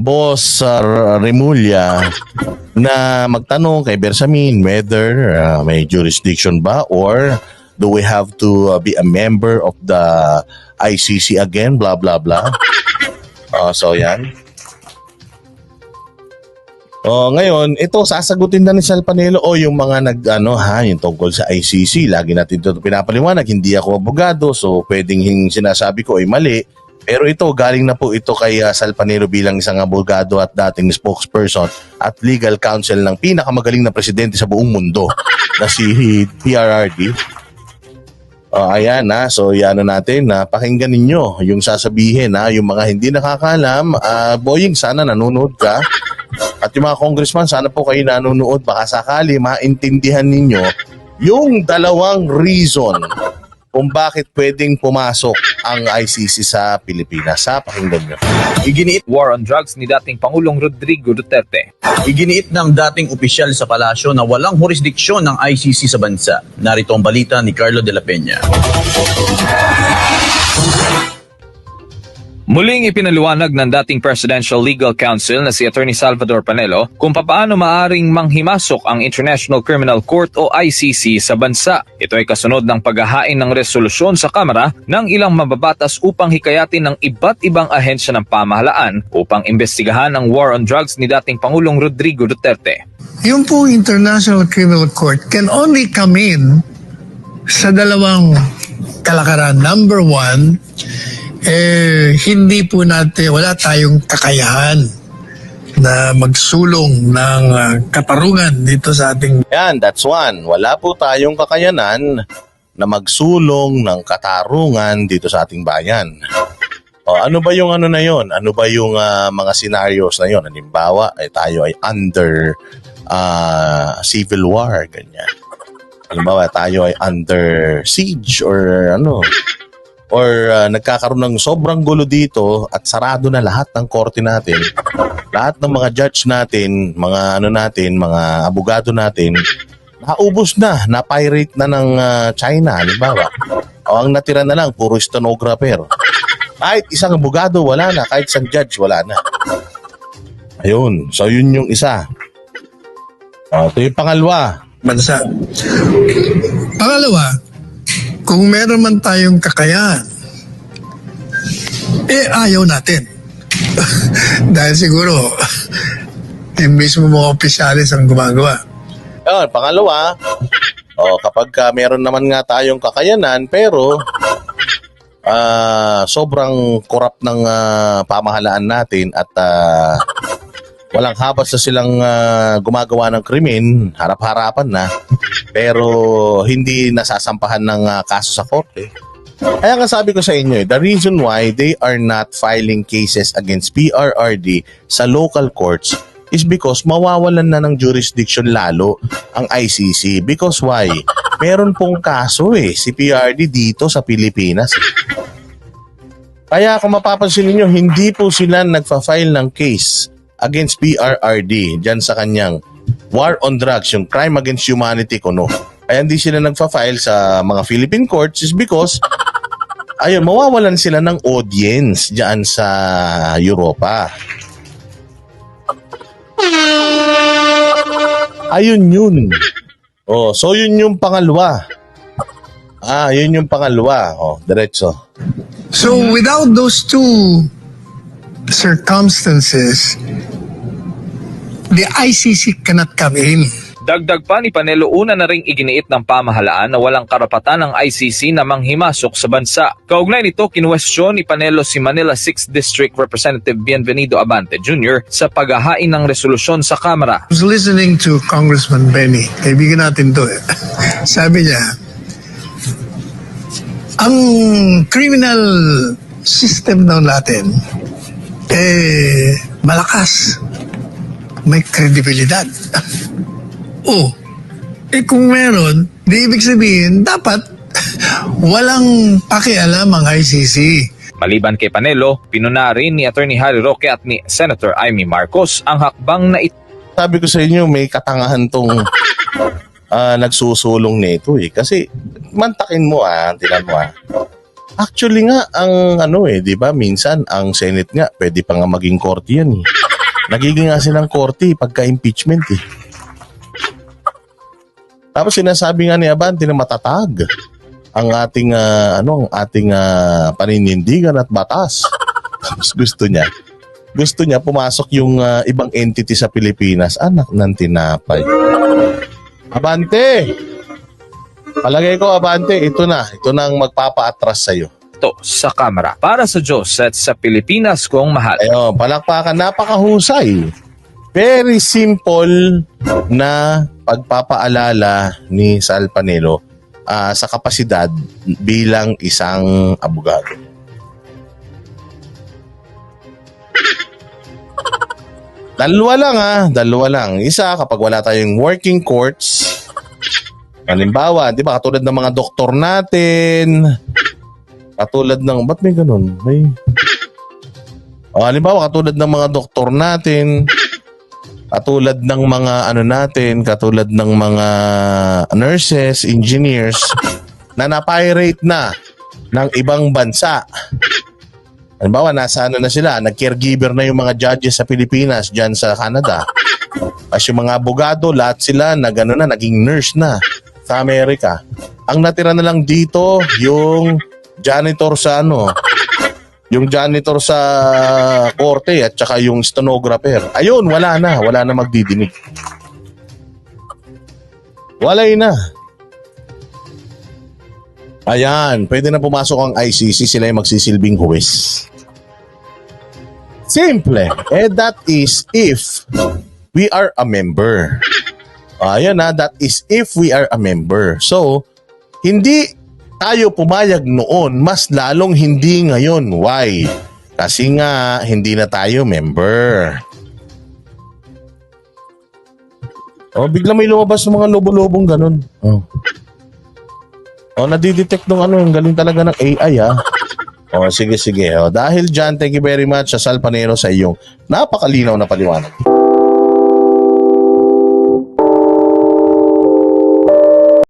Boss uh, Remulla na magtanong kay Bersamin whether uh, may jurisdiction ba or do we have to uh, be a member of the ICC again, blah, blah, blah. Uh, so, yan. Oh, ngayon, ito sasagutin na ni Sal Panelo o yung mga nag ano ha, yung tungkol sa ICC. Lagi natin ito pinapaliwanag, hindi ako abogado, so pwedeng yung sinasabi ko ay mali. Pero ito, galing na po ito kay uh, Sal Panelo bilang isang abogado at dating spokesperson at legal counsel ng pinakamagaling na presidente sa buong mundo na si PRRD. Oh, ayan na. So, yan na natin na pakinggan ninyo yung sasabihin na yung mga hindi nakakalam, ah, Boying, sana nanonood ka. At yung mga congressman, sana po kayo nanonood. Baka sakali maintindihan ninyo yung dalawang reason kung bakit pwedeng pumasok ang ICC sa Pilipinas. Sa pakinggan nyo. Iginiit war on drugs ni dating Pangulong Rodrigo Duterte. Iginiit ng dating opisyal sa palasyo na walang jurisdiksyon ng ICC sa bansa. Narito ang balita ni Carlo de la Peña. Muling ipinaliwanag ng dating Presidential Legal Counsel na si Attorney Salvador Panelo kung papaano maaring manghimasok ang International Criminal Court o ICC sa bansa. Ito ay kasunod ng paghahain ng resolusyon sa Kamara ng ilang mababatas upang hikayatin ng iba't ibang ahensya ng pamahalaan upang imbestigahan ang war on drugs ni dating Pangulong Rodrigo Duterte. Yung po International Criminal Court can only come in sa dalawang kalakaran. Number one, eh, hindi po natin, wala tayong kakayahan na magsulong ng ah, katarungan dito sa ating Yan, that's one. Wala po tayong kakayanan na magsulong ng katarungan dito sa ating bayan. O, ano ba yung ano na yon? Ano ba yung ah, mga scenarios na yon? Halimbawa, ay tayo ay under ah, civil war, ganyan. Halimbawa, tayo ay under siege or ano, or ah, nagkakaroon ng sobrang gulo dito at sarado na lahat ng korte natin. Lahat ng mga judge natin, mga ano natin, mga abogado natin, naubos na, na-pirate na ng ah, China, halimbawa. O ang natira na lang, puro stenographer. Kahit isang abogado, wala na. Kahit isang judge, wala na. Ayun. So, yun yung isa. O, ito yung pangalawa. bansa. Pangalawa, kung meron man tayong kakayahan, eh ayaw natin. Dahil siguro, yung mismo mga opisyalis ang gumagawa. Ayun, pangalawa, o, kapag ka meron naman nga tayong kakayanan, pero ah sobrang korap ng ah, pamahalaan natin at ah, walang habas na silang ah, gumagawa ng krimen, harap-harapan na, pero hindi nasasampahan ng ah, kaso sa korte. Kaya nga sabi ko sa inyo, eh, the reason why they are not filing cases against PRRD sa local courts is because mawawalan na ng jurisdiction lalo ang ICC. Because why? Meron pong kaso eh, si PRD dito sa Pilipinas. Kaya kung mapapansin niyo hindi po sila nagfa-file ng case against PRRD dyan sa kanyang war on drugs, yung crime against humanity ko no. Kaya hindi sila nagfa-file sa mga Philippine courts is because ayun, mawawalan sila ng audience dyan sa Europa. Ayun yun. Oh, so yun yung pangalawa. Ah, yun yung pangalawa. Oh, diretso. So without those two circumstances, the ICC cannot come in. Dagdag pa ni Panelo una na ring iginiit ng pamahalaan na walang karapatan ng ICC na manghimasok sa bansa. Kaugnay nito, kinwestiyon ni Panelo si Manila 6th District Representative Bienvenido Abante Jr. sa paghahain ng resolusyon sa Kamara. I was listening to Congressman Benny. Kaibigan natin to eh. Sabi niya, ang criminal system daw natin, eh, malakas. May kredibilidad. oh, eh kung meron, di ibig sabihin, dapat walang pakialam ang ICC. Maliban kay Panelo, pinuna rin ni Attorney Harry Roque at ni Senator Amy Marcos ang hakbang na ito. sabi ko sa inyo, may katangahan tong ah, nagsusulong nito eh. Kasi, mantakin mo ah, tinan mo ah. Actually nga, ang ano eh, di ba, minsan, ang Senate nga, pwede pa nga maging korte yan eh. Nagiging nga silang korte pagka-impeachment eh. Tapos sinasabi nga ni Abante na matatag ang ating ah, ano ang ating ah, paninindigan at batas. Tapos gusto niya gusto niya pumasok yung ah, ibang entity sa Pilipinas, anak ng tinapay. Abante! Palagay ko, Abante, ito na. Ito na ang magpapa-atras sa'yo. to sa kamera. Para sa Diyos at sa Pilipinas kong mahal. Ayun, palakpakan, napakahusay. Very simple na pagpapaalala ni Sal Panelo ah, sa kapasidad bilang isang abogado. Dalawa lang ah, dalawa lang. Isa, kapag wala tayong working courts, halimbawa, di ba, katulad ng mga doktor natin, katulad ng, ba't may ganun? May, o, halimbawa, katulad ng mga doktor natin, katulad ng mga ano natin, katulad ng mga nurses, engineers, na napirate na ng ibang bansa. Halimbawa, nasa ano na sila, nag-caregiver na yung mga judges sa Pilipinas, dyan sa Canada. As yung mga abogado, lahat sila nag, ano na, naging nurse na sa Amerika. Ang natira na lang dito, yung janitor sa ano, yung janitor sa korte at saka yung stenographer. Ayun, wala na. Wala na magdidinig. Walay na. Ayan, pwede na pumasok ang ICC, sila yung magsisilbing huwes. Simple. Eh, that is if we are a member. Ayan na, that is if we are a member. So, hindi tayo pumayag noon, mas lalong hindi ngayon. Why? Kasi nga, hindi na tayo member. Oh, bigla may lumabas ng mga lobo-lobong ganun. Oh. Oh, nadidetect nung ano, ang galing talaga ng AI ah. Oh, sige sige. Oh, dahil dyan, thank you very much sa Salpanero sa iyong napakalinaw na paliwanag.